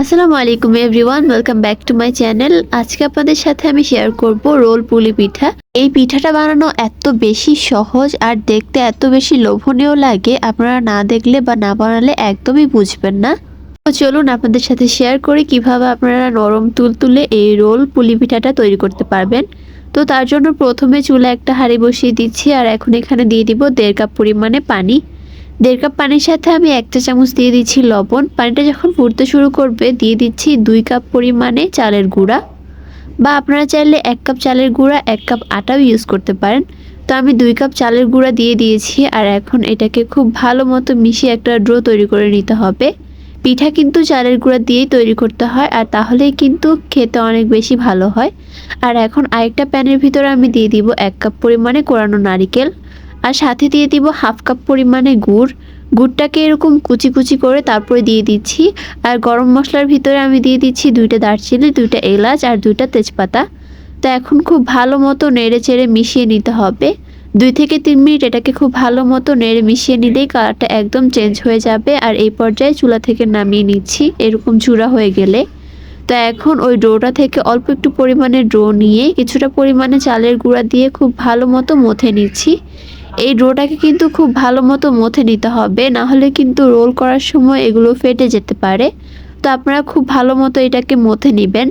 আসসালামু আলাইকুম everyone welcome back to my channel আজকে আপনাদের সাথে আমি শেয়ার করব রোল পুলি পিঠা। এই পিঠাটা বানানো এত বেশি সহজ আর দেখতে এত বেশি লোভনীয় লাগে, আপনারা না দেখলে বা না বানালে একদমই বুঝবেন না। তো চলুন আপনাদের সাথে শেয়ার করি কীভাবে আপনারা নরম তুলতুলে এই রোল পুলি পিঠাটা তৈরি করতে পারবেন। তো তার জন্য প্রথমে চুলা একটা হাঁড়ি বসিয়ে দিচ্ছি আর এখন এখানে দিয়ে দিব দেড় কাপ পরিমাণে পানি। দেড় কাপ পানির সাথে আমি একটা চামচ দিয়ে দিচ্ছি লবণ। পানিটা যখন ফুটতে শুরু করবে, দিয়ে দিচ্ছি দুই কাপ পরিমাণে চালের গুঁড়া। বা আপনারা চাইলে এক কাপ চালের গুঁড়া, এক কাপ আটাও ইউজ করতে পারেন। তো আমি দুই কাপ চালের গুঁড়া দিয়ে দিয়েছি আর এখন এটাকে খুব ভালো মতো মিশিয়ে একটা ড্রো তৈরি করে নিতে হবে। পিঠা কিন্তু চালের গুঁড়া দিয়েই তৈরি করতে হয় আর তাহলেই কিন্তু খেতে অনেক বেশি ভালো হয়। আর এখন আরেকটা প্যানের ভিতরে আমি দিয়ে দিব এক কাপ পরিমাণে কোরানো নারিকেল। আর সাথে দিয়ে দিব হাফ কাপ পরিমাণে গুড়। গুড়টাকে এরকম কুচি কুচি করে তারপরে দিয়ে দিচ্ছি। আর গরম মশলার ভিতরে আমি দিয়ে দিচ্ছি দুইটা দারচিনি, দুইটা এলাচ আর দুইটা তেজপাতা। তো এখন খুব ভালো মতো নেড়ে চেড়ে মিশিয়ে নিতে হবে। দুই থেকে তিন মিনিট এটাকে খুব ভালো মতো নেড়ে মিশিয়ে নিলেই কালারটা একদম চেঞ্জ হয়ে যাবে। আর এই পর্যায়ে চুলা থেকে নামিয়ে নিচ্ছি, এরকম চূড়া হয়ে গেলে। তো এখন ওই ডোটা থেকে অল্প একটু পরিমাণে ডো নিয়ে কিছুটা পরিমাণে চালের গুঁড়া দিয়ে খুব ভালো মতো মথে নিচ্ছি। এই ডোটাকে কিন্তু খুব ভালো মতো মথে নিতে হবে, না হলে কিন্তু রোল করার সময় এগুলো ফেটে যেতে পারে। তো আপনারা খুব ভালো মতো এটাকে মথে নেবেন।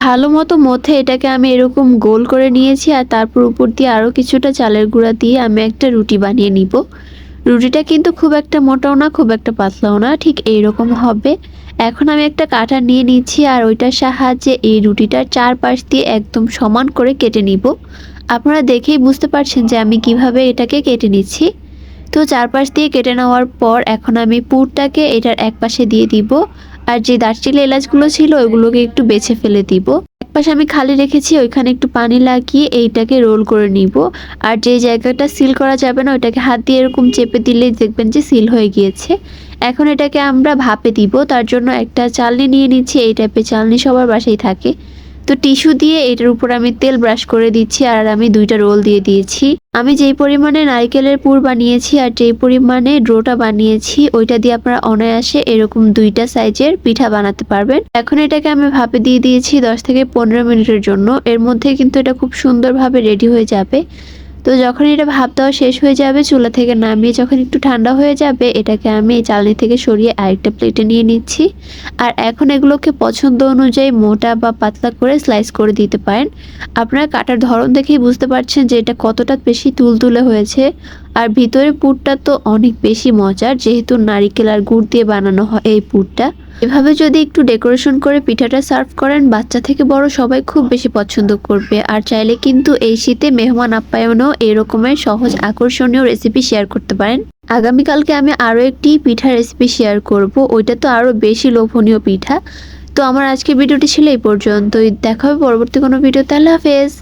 ভালো মতো মথে এটাকে আমি এরকম গোল করে নিয়েছি আর তারপর উপর দিয়ে আরও কিছুটা চালের গুঁড়া দিয়ে আমি একটা রুটি বানিয়ে নিব। রুটিটা কিন্তু খুব একটা মোটাও না, খুব একটা পাতলাও না, ঠিক এইরকম হবে। এখন আমি একটা কাঁটা নিয়ে নিচ্ছি আর ওইটার সাহায্যে এই রুটিটার চারপাশ দিয়ে একদম সমান করে কেটে নিব। আপনারা দেখেই বুঝতে পারছেন যে আমি কীভাবে এটাকে কেটে নিচ্ছি। তো চারপাশ দিয়ে কেটে নেওয়ার পর এখন আমি পুরটাকে এটার এক পাশে দিয়ে দিব। আর যে দারচিনি এলাচগুলো ছিল ওইগুলোকে একটু বেছে ফেলে দিব। পাশে আমি খালি রেখেছি, ওইখানে একটু পানি লাগিয়ে এইটাকে রোল করে নিব। আর যে জায়গাটা সিল করা যাবে না, ওইটাকে হাত দিয়ে এরকম চেপে দিলেই দেখবেন যে সিল হয়ে গিয়েছে। এখন এটাকে আমরা ভাপে দিব, তার জন্য একটা চালনি নিয়ে নিচ্ছি, এই টাইপের চালনি সবার বাসায় থাকে। তো টিস্যু দিয়ে এটার উপর আমি তেল ব্রাশ করে দিচ্ছি আর আমি দুইটা রোল দিয়ে দিয়েছি। আমি যেই পরিমাণে নারকেলের পুর বানিয়েছি আর যেই পরিমাণে ড্রোটা বানিয়েছি, ওইটা দিয়ে আপনারা অনায়াসে এরকম দুইটা সাইজের পিঠা বানাতে পারবেন। এখন এটাকে আমি ভাপে দিয়ে দিয়েছি দশ থেকে পনেরো মিনিটের জন্য। এর মধ্যে কিন্তু এটা খুব সুন্দরভাবে রেডি হয়ে যাবে। তো যখন এটা ভাপ দেওয়া শেষ হয়ে যাবে, চুলা থেকে নামিয়ে যখন একটু ঠান্ডা হয়ে যাবে, এটাকে আমি চালনি থেকে সরিয়ে আরেকটা প্লেটে নিয়ে নিচ্ছি। আর এখন এগুলোকে পছন্দ অনুযায়ী মোটা বা পাতলা করে স্লাইস করে দিতে পারেন। আপনারা কাটার ধরন দেখেই বুঝতে পারছেন যে এটা কতটা বেশি তুলতুলে হয়েছে। আর ভিতরে পুরটা তো অনেক বেশি মজার, যেহেতু নারিকেল আর গুড় দিয়ে বানানো হয় এই পুরটা। এভাবে যদি একটু ডেকোরেশন করে পিঠাটা সার্ভ করেন, বাচ্চা থেকে বড় সবাই খুব বেশি পছন্দ করবে। আর চাইলে কিন্তু এই শীতে মেহমান আপ্যায়নেও এরকমের সহজ আকর্ষণীয় রেসিপি শেয়ার করতে পারেন। আগামীকালকে আমি আরও একটি পিঠা রেসিপি শেয়ার করব, ওইটা তো আরও বেশি লোভনীয় পিঠা। তো আমার আজকের ভিডিওটি ছিল এই পর্যন্তই। দেখা হবে পরবর্তী কোনো ভিডিও তাহলে হাফেজ।